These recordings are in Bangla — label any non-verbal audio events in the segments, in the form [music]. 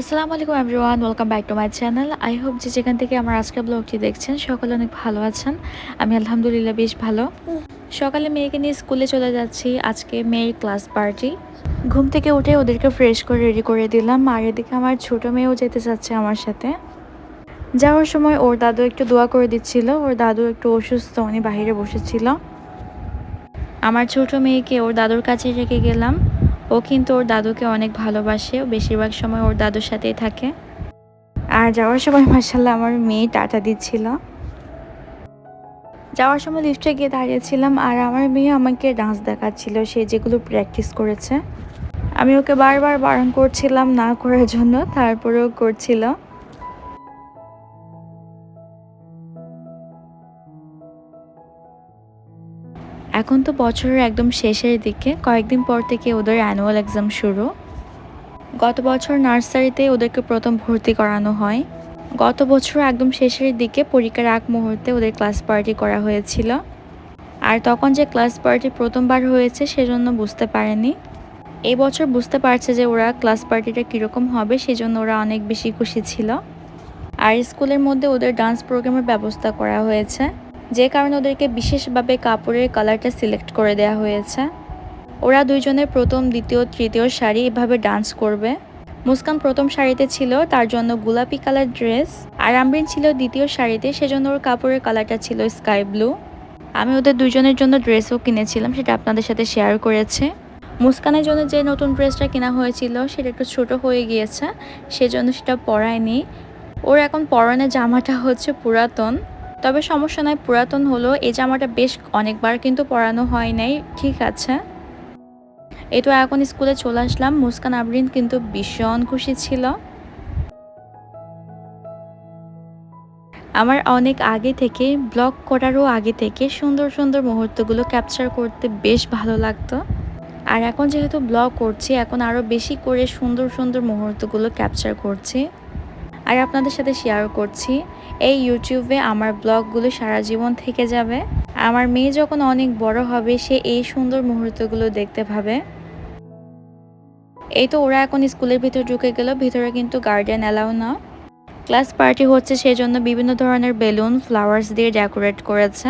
আসসালামু আলাইকুম everyone welcome back to my channel I hope যে যেখান থেকে আমার আজকের ব্লগটি দেখছেন, সকলে অনেক ভালো আছেন। আমি আলহামদুলিল্লাহ বেশ ভালো। সকালে মেয়েকে নিয়ে স্কুলে চলে যাচ্ছি। আজকে মেয়ের ক্লাস পার্টি ঘুম থেকে উঠে ওদেরকে ফ্রেশ করে রেডি করে দিলাম। আর এদিকে আমার ছোট মেয়েও যেতে চাচ্ছে আমার সাথে। যাওয়ার সময় ওর দাদু একটু দোয়া করে দিচ্ছিল। ওর দাদু একটু অসুস্থ, উনি বাইরে বসেছিল। আমার ছোট মেয়েকে ওর দাদুর কাছে রেখে গেলাম। ও কিন্তু ওর দাদুকে অনেক ভালোবাসে বেশিরভাগ সময় ওর দাদুর সাথেই থাকে। আর যাওয়ার সময় মার্শাল্লাহ আমার মেয়ে টাটা দিচ্ছিল। যাওয়ার সময় লিফটে গিয়ে দাঁড়িয়েছিলাম আর আমার মেয়ে আমাকে ডান্স দেখাচ্ছিল, সে যেগুলো প্র্যাকটিস করেছে। আমি ওকে বারবার বারণ করছিলাম না করার জন্য, তারপরেও করছিল। এখন তো বছরের একদম শেষের দিকে। কয়েকদিন পর থেকে ওদের অ্যানুয়াল এক্সাম শুরু। গত বছর নার্সারিতে ওদেরকে প্রথম ভর্তি করানো হয়। গত বছর একদম শেষের দিকে পরীক্ষার আগ মুহূর্তে ওদের ক্লাস পার্টি করা হয়েছিল। আর তখন যে ক্লাস পার্টি প্রথমবার হয়েছে সেজন্য বুঝতে পারেনি। এই বছর বুঝতে পারছে যে ওরা ক্লাস পার্টিটা কীরকম হবে সেজন্য ওরা অনেক বেশি খুশি ছিল। আর স্কুলের মধ্যে ওদের ডান্স প্রোগ্রামের ব্যবস্থা করা হয়েছে। যে কারণে ওদেরকে বিশেষভাবে কাপড়ের কালারটা সিলেক্ট করে দেওয়া হয়েছে। ওরা দুইজনের প্রথম, দ্বিতীয়, তৃতীয় শাড়ি এভাবে ডান্স করবে। মুস্কান প্রথম শাড়িতে ছিল, তার জন্য গোলাপি কালার ড্রেস আর আমরিন ছিল দ্বিতীয় শাড়িতে, সেজন্য ওর কাপড়ের কালারটা ছিল স্কাই ব্লু আমি ওদের দুজনের জন্য ড্রেসও কিনেছিলাম, সেটা আপনাদের সাথে শেয়ার করেছে। মুস্কানের জন্য যে নতুন ড্রেসটা কেনা হয়েছিল, সেটা একটু ছোট হয়ে গিয়েছে, সেজন্য সেটা পরায়নি। ওর এখন পরনের জামাটা হচ্ছে পুরাতন। তবে সমস্যা নয় পুরাতন হলো। এই জামাটা বেশ অনেকবার কিন্তু পরানো হয় নাই, ঠিক আছে। এই তো এখন স্কুলে চলে আসলাম। মুস্কান আবরিন কিন্তু ভীষণ খুশি ছিল। আমার অনেক আগে থেকে, ব্লগ করারও আগে থেকে সুন্দর সুন্দর মুহূর্তগুলো ক্যাপচার করতে বেশ ভালো লাগতো। আর এখন যেহেতু ব্লগ করছি, এখন আরও বেশি করে সুন্দর সুন্দর মুহূর্তগুলো ক্যাপচার করছি। আর আপনাদের সাথে শেয়ার করছি। এই ইউটিউবে আমার ব্লগগুলো সারা জীবন থেকে যাবে। আমার মেয়ে যখন অনেক বড় হবে, সে এই সুন্দর মুহূর্তগুলো দেখতে পাবে এই তো ওরা এখন স্কুলের ভিতর ঢুকে গেল, ভিতরে কিন্তু গার্ডেন অ্যালাউ না। ক্লাস পার্টি হচ্ছে সেই জন্য বিভিন্ন ধরনের বেলুন ফ্লাওয়ার্স দিয়ে ডেকোরেট করেছে।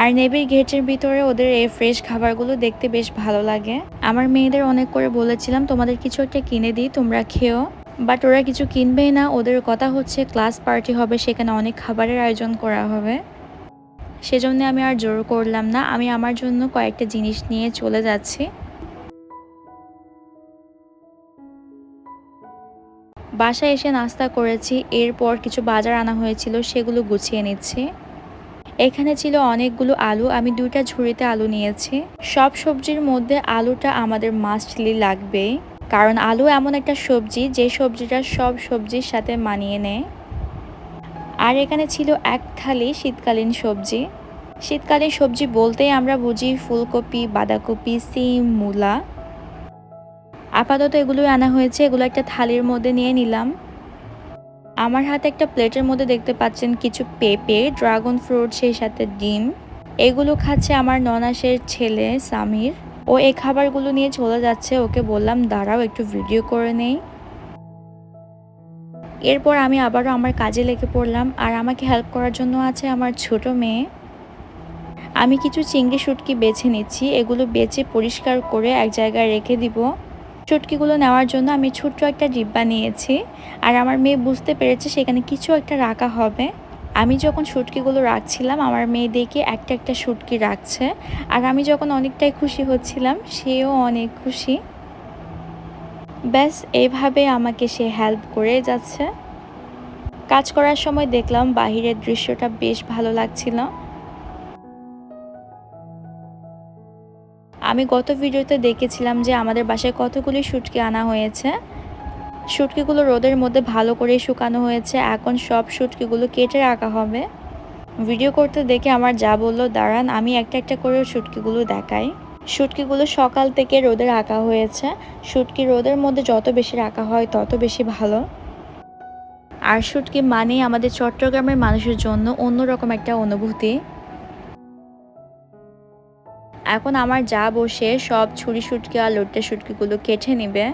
আর নেভির গেটের ভিতরে ওদের এই ফ্রেশ খাবারগুলো দেখতে বেশ ভালো লাগে। আমার মেয়েদের অনেক করে বলেছিলাম, তোমাদের কিছু একটা কিনে দিই, তোমরা খেও। বাট ওরা কিছু কিনবেই না। ওদের কথা হচ্ছে, ক্লাস পার্টি হবে, সেখানে অনেক খাবারের আয়োজন করা হবে। সেজন্য আমি আর জোর করলাম না। আমি আমার জন্য কয়েকটা জিনিস নিয়ে চলে যাচ্ছি। বাসায় এসে নাস্তা করেছি। এরপর কিছু বাজার আনা হয়েছিল, সেগুলো গুছিয়ে নিচ্ছি। এখানে ছিল অনেকগুলো আলু, আমি দুইটা ঝুড়িতে আলু নিয়েছি। সব সবজির মধ্যে আলুটা আমাদের মাস্টলি লাগবে, কারণ আলু এমন একটা সবজি যে সবজিটা সব সবজির সাথে মানিয়ে নেয়। আর এখানে ছিল এক থালি শীতকালীন সবজি। শীতকালীন সবজি বলতেই আমরা বুঝি ফুলকপি, বাঁধাকপি, সিম, মূলা। আপাতত এগুলোই আনা হয়েছে, এগুলো একটা থালির মধ্যে নিয়ে নিলাম। আমার হাতে একটা প্লেটের মধ্যে দেখতে পাচ্ছেন কিছু পেঁপে, ড্রাগন ফ্রুট, সেই সাথে ডিম। এগুলো খাচ্ছে আমার ননাসের ছেলে সামির। ও এই খাবারগুলো নিয়ে চলে যাচ্ছে। ওকে বললাম, দাঁড়াও, একটু ভিডিও করে নেই। এরপর আমি আবারও আমার কাজে লেগে পড়লাম। আর আমাকে হেল্প করার জন্য আছে আমার ছোট মেয়ে। আমি কিছু চিংড়ি শুটকি বেছে নিচ্ছি। এগুলো বেছে পরিষ্কার করে এক জায়গায় রেখে দিব। চটকিগুলো নেওয়ার জন্য আমি ছোট্ট একটা ডিব্বা নিয়েছি। আর আমার মেয়ে বুঝতে পেরেছে সেখানে কিছু একটা রাখা হবে। আমি যখন শুটকিগুলো রাখছিলাম, আমার মেয়ে দেখে একটা একটা শুটকি রাখছে। আর আমি যখন অনেকটাই খুশি হচ্ছিলাম, সেও অনেক খুশি। ব্যাস এইভাবে আমাকে সে হেল্প করে যাচ্ছে। কাজ করার সময় দেখলাম বাহিরের দৃশ্যটা বেশ ভালো লাগছিল। আমি গত ভিডিওতে দেখেছিলাম যে আমাদের বাসায় কতগুলি শুটকি আনা হয়েছে। শুটকিগুলো রোদের মধ্যে ভালো করে শুকানো হয়েছে। এখন সব শুটকিগুলো কেটে রাখা হবে। ভিডিও করতে দেখে আমার যা বলল, দাঁড়ান, আমি একটা একটা করে শুটকিগুলো দেখাই। শুটকিগুলো সকাল থেকে রোদে রাখা হয়েছে। শুটকি রোদের মধ্যে যত বেশি রাখা হয়, তত বেশি ভালো। আর শুটকি মানেই আমাদের চট্টগ্রামের মানুষের জন্য অন্যরকম একটা অনুভূতি। এখন আমার যা বসে সব ছুরি শুটকি আর লোট্টে শুটকিগুলো কেটে নিবে।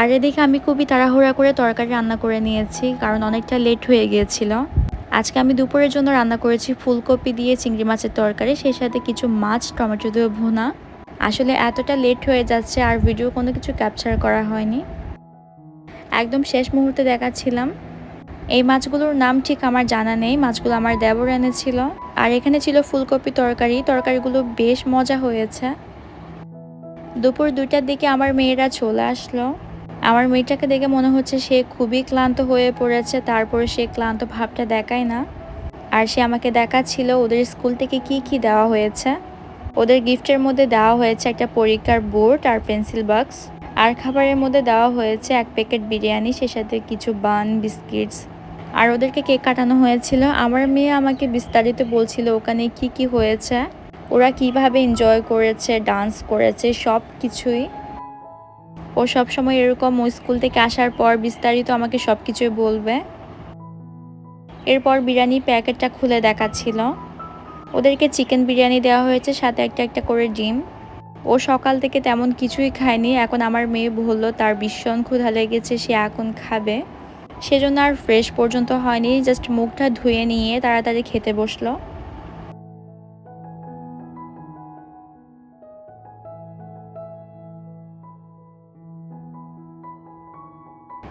আর এদিকে আমি খুবই তাড়াহুড়া করে তরকারি রান্না করে নিয়েছি, কারণ অনেকটা লেট হয়ে গিয়েছিল। আজকে আমি দুপুরের জন্য রান্না করেছি ফুলকপি দিয়ে চিংড়ি মাছের তরকারি, সেই সাথে কিছু মাছ, টমেটো দিয়ে ভুনা। আসলে এতটা লেট হয়ে যাচ্ছে আর ভিডিও কোনো কিছু ক্যাপচার করা হয়নি। একদম শেষ মুহূর্তে দেখাচ্ছিলাম। এই মাছগুলোর নাম ঠিক আমার জানা নেই, মাছগুলো আমার দেবর এনেছিল আর এখানে ছিল ফুলকপি তরকারি, তরকারিগুলো বেশ মজা হয়েছে। দুপুর দুটার দিকে আমার মেয়েরা চলে আসলো। আমার মেয়েটাকে দেখে মনে হচ্ছে সে খুবই ক্লান্ত হয়ে পড়েছে, তারপরে সে ক্লান্ত ভাবটা দেখায় না। আর সে আমাকে দেখাচ্ছিল ওদের স্কুল থেকে কি কি দেওয়া হয়েছে। ওদের গিফটের মধ্যে দেওয়া হয়েছে একটা পরীক্ষার বোর্ড আর পেন্সিল বক্স। আর খাবারের মধ্যে দেওয়া হয়েছে এক প্যাকেট বিরিয়ানি, সে সাথে কিছু বান, বিস্কিটস। আর ওদেরকে কেক কাটানো হয়েছিল। আমার মেয়ে আমাকে বিস্তারিত বলছিল ওখানে কি কি হয়েছে, ওরা কীভাবে এনজয় করেছে ডান্স করেছে, সব কিছুই। ও সব সময় এরকম ও স্কুল থেকে আসার পর বিস্তারিত আমাকে সব কিছুই বলবে। এরপর বিরিয়ানি প্যাকেটটা খুলে দেখাচ্ছিল। ওদেরকে চিকেন বিরিয়ানি দেওয়া হয়েছে, সাথে একটা একটা করে ডিম। ও সকাল থেকে তেমন কিছুই খায়নি, এখন আমার মেয়ে বলল, তার ভীষণ ক্ষুধা লেগেছে, সে এখন খাবে। সেজন্য আর ফ্রেশ পর্যন্ত হয়নি জাস্ট মুখটা ধুয়ে নিয়ে তাড়াতাড়ি খেতে বসল।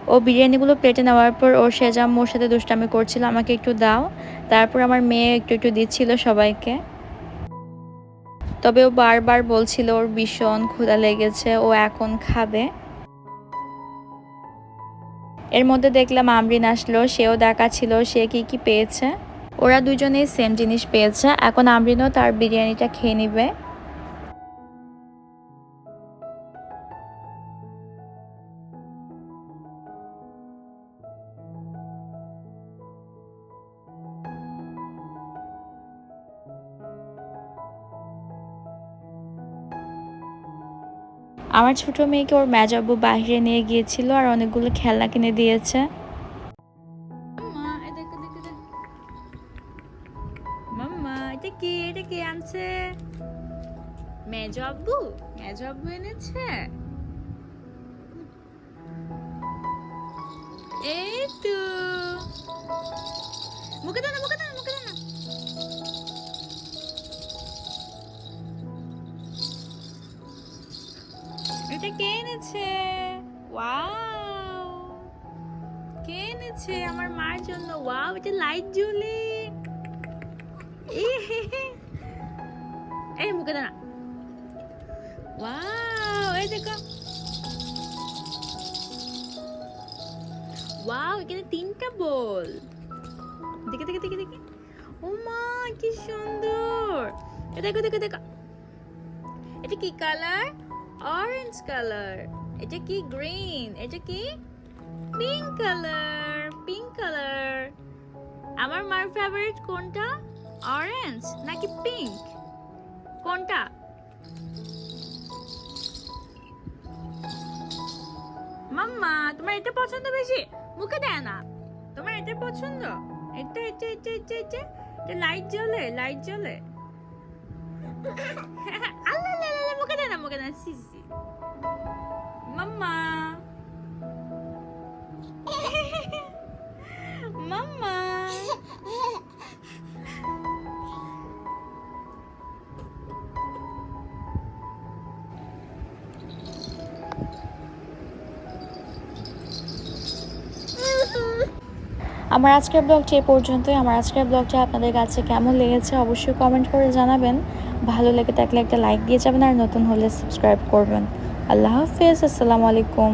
ও বিরিয়ানিগুলো প্লেটে নেওয়ার পর ওর সেজাম ওর সাথে দুষ্টামি করছিল, আমাকে একটু দাও। তারপর আমার মেয়ে একটু একটু দিচ্ছিল সবাইকে। তবে ও বারবার বলছিল, ওর ভীষণ ক্ষুধা লেগেছে, ও এখন খাবে। এর মধ্যে দেখলাম আমরিন আসলো, সেও দেখা ছিল, সে কি কি পেয়েছে? ওরা দুজনেই সেম জিনিস পেয়েছে। এখন আমরিনও তার বিরিয়ানিটা খেয়ে নিবে। আমার ছোট মেয়েকে ওর মেজাবু বাইরে নিয়ে গিয়েছিল আর অনেকগুলো খেলনা কিনে দিয়েছে। মুখে দাও মুখে দাও মুখে এনেছে? ওয়াও। কে এনেছে আমার মার জন্য? ওয়াও, এটা লাইট জ্বলে এই মুখে দাঁড়া। ওয়াও, এই দেখো। ওয়াও, এখানে তিনটা বল। দেখে দেখে দেখে দেখে। ও মা, কি সুন্দর। দেখো দেখো দেখো। এটা কি কালার অরেঞ্জ কালার এটা কি গ্রিন এটা কি পিঙ্ক কালার পিঙ্ক কালার আমার মার ফেভারিট কোনটা? অরেঞ্জ নাকি পিঙ্ক কোনটা? মাম্মা, তোমার এটা পছন্দ বেশি? মুখে দেয় না। তোমার এটা পছন্দ? এটা এটা এটা এটা এটা লাইট জ্বলে লাইট জ্বলে। আল্লাহ [laughs] [laughs] আমার আজকের ব্লগটি এ পর্যন্তই। আমার আজকের ব্লগটা আপনাদের কাছে কেমন লেগেছে অবশ্যই কমেন্ট করে জানাবেন। ভালো লেগে থাকলে একটা লাইক দিয়ে যাবেন আর নতুন হলে সাবস্ক্রাইব করবেন। আল্লাহ হাফিজ, আসসালামু আলাইকুম।